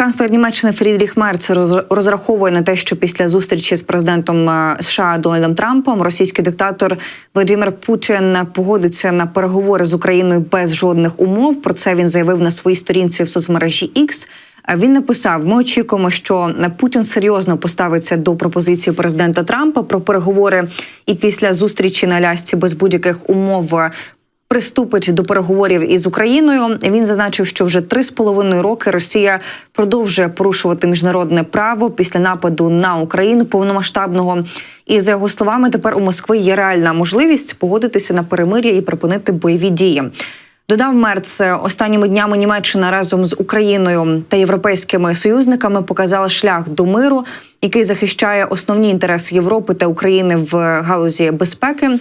канцлер Німеччини Фрідріх Мерц роз- розраховує на те, що після зустрічі з президентом е, США Дональдом Трампом російський диктатор Владимир Путін погодиться на переговори з Україною без жодних умов. Про це він заявив на своїй сторінці в соцмережі X. Е, Він написав: Ми очікуємо, що Путін серйозно поставиться до пропозиції президента Трампа про переговори, і після зустрічі на лясці без будь-яких умов е, приступить до переговорів із Україною. Він зазначив, що вже три з половиною роки Росія продовжує порушувати міжнародне право після нападу на Україну повномасштабного. І за його словами, тепер у Москви є реальна можливість погодитися на перемир'я і припинити бойові дії. Додав Мерц, останніми днями Німеччина разом з Україною та європейськими союзниками показала шлях до миру, який захищає основні інтереси Європи та України в галузі безпеки.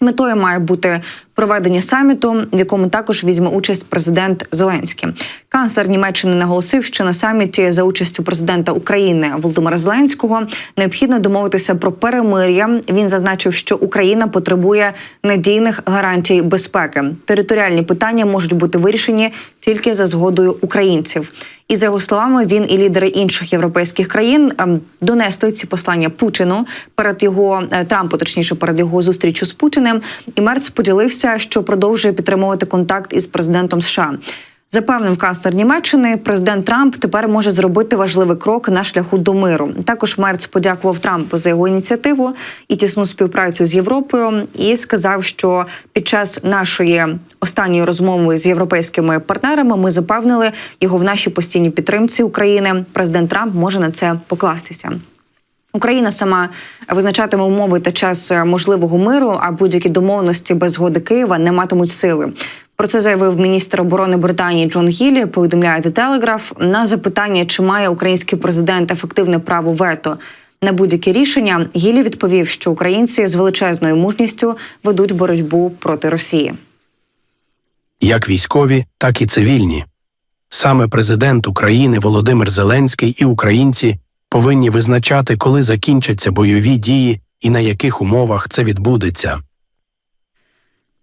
Метою має бути проведення саміту, в якому також візьме участь президент Зеленський. Канцлер Німеччини наголосив, що на саміті за участю президента України Володимира Зеленського необхідно домовитися про перемир'я. Він зазначив, що Україна потребує надійних гарантій безпеки. Територіальні питання можуть бути вирішені тільки за згодою українців. І за його словами, він і лідери інших європейських країн ем, донесли ці послання Путіну перед його е, Трампу, точніше перед його зустрічю з Путіним. І Мерц поділився, що продовжує підтримувати контакт із президентом США. Запевнив канцлер Німеччини, президент Трамп тепер може зробити важливий крок на шляху до миру. Також Мерц подякував Трампу за його ініціативу і тісну співпрацю з Європою. І сказав, що під час нашої останньої розмови з європейськими партнерами ми запевнили його в нашій постійній підтримці України. Президент Трамп може на це покластися. Україна сама визначатиме умови та час е, можливого миру, а будь-які домовленості без згоди Києва не матимуть сили. Про це заявив міністр оборони Британії Джон Гіллі. Повідомляє The Telegraph. на запитання, чи має український президент ефективне право вето на будь-які рішення. Гіллі відповів, що українці з величезною мужністю ведуть боротьбу проти Росії. як військові, так і цивільні. Саме президент України Володимир Зеленський і українці повинні визначати, коли закінчаться бойові дії і на яких умовах це відбудеться.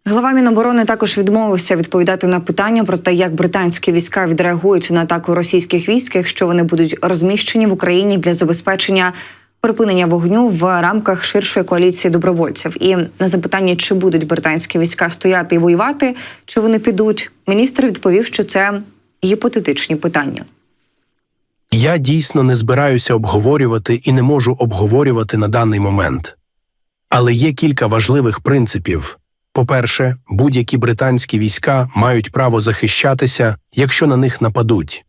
Глава Міноборони також відмовився відповідати на питання про те, як британські війська відреагують на атаку російських військ, якщо вони будуть розміщені в Україні для забезпечення припинення вогню в рамках ширшої коаліції добровольців. І на запитання, чи будуть британські війська стояти і воювати, чи вони підуть, міністр відповів, що це гіпотетичні питання. Я дійсно не збираюся обговорювати і не можу обговорювати на даний момент. Але є кілька важливих принципів. По-перше, будь-які британські війська мають право захищатися, якщо на них нападуть.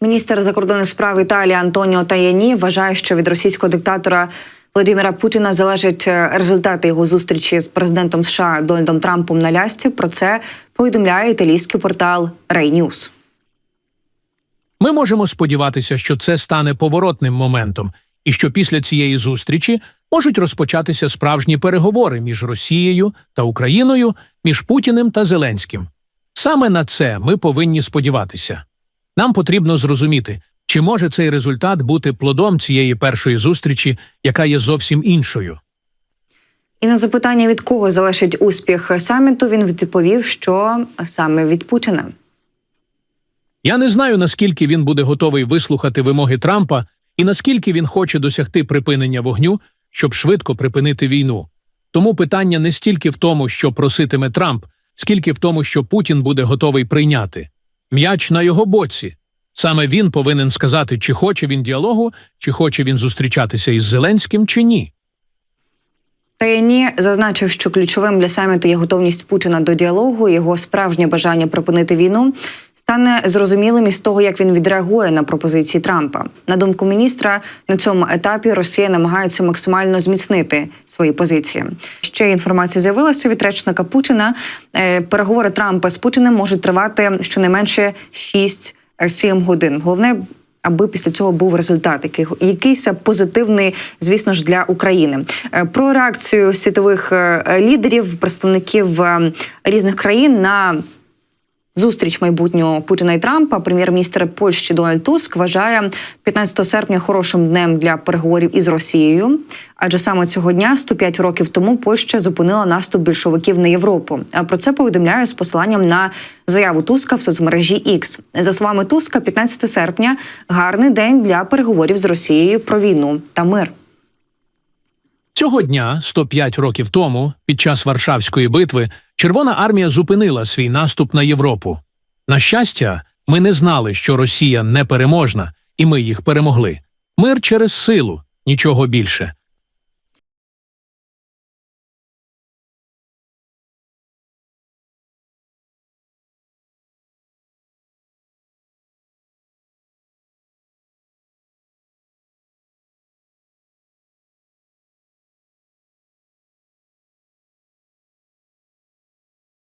Міністр закордонних справ Італії Антоніо Таяні вважає, що від російського диктатора Володимира Путіна залежать е, результати його зустрічі з президентом США Дональдом Трампом на лясці. Про це повідомляє італійський портал Рей Ньюс. Ми можемо сподіватися, що це стане поворотним моментом, і що після цієї зустрічі можуть розпочатися справжні переговори між Росією та Україною, між Путіним та Зеленським. Саме на це ми повинні сподіватися. Нам потрібно зрозуміти, чи може цей результат бути плодом цієї першої зустрічі, яка є зовсім іншою. І на запитання, від кого залежить успіх саміту, він відповів, що саме від Путіна. Я не знаю, наскільки він буде готовий вислухати вимоги Трампа і наскільки він хоче досягти припинення вогню, щоб швидко припинити війну. Тому питання не стільки в тому, що проситиме Трамп, скільки в тому, що Путін буде готовий прийняти. М'яч на його боці. Саме він повинен сказати, чи хоче він діалогу, чи хоче він зустрічатися із Зеленським, чи ні. Таяні зазначив, що ключовим для саміту є готовність Путіна до діалогу, його справжнє бажання припинити війну стане зрозумілим із того, як він відреагує на пропозиції Трампа. На думку міністра, на цьому етапі Росія намагається максимально зміцнити свої позиції. Ще інформація з'явилася від речника Путіна. Е, Переговори Трампа з Путіним можуть тривати щонайменше 6-7 годин. Головне. Аби після цього був результат, який якийсь позитивний, звісно ж, для України. Е, Про реакцію світових е, лідерів, представників е, різних країн на зустріч майбутнього Путіна і Трампа. Прем'єр-міністр Польщі Дональд Туск вважає 15 серпня хорошим днем для переговорів із Росією. Адже саме цього дня, 105 років тому, Польща зупинила наступ більшовиків на Європу. А Про це повідомляє з посиланням на заяву Туска в соцмережі X. За словами Туска, 15 серпня гарний день для переговорів з Росією про війну та мир. Цього дня, 105 років тому, під час Варшавської битви, Червона армія зупинила свій наступ на Європу. На щастя, ми не знали, що Росія непереможна, і ми їх перемогли. Мир через силу, нічого більше.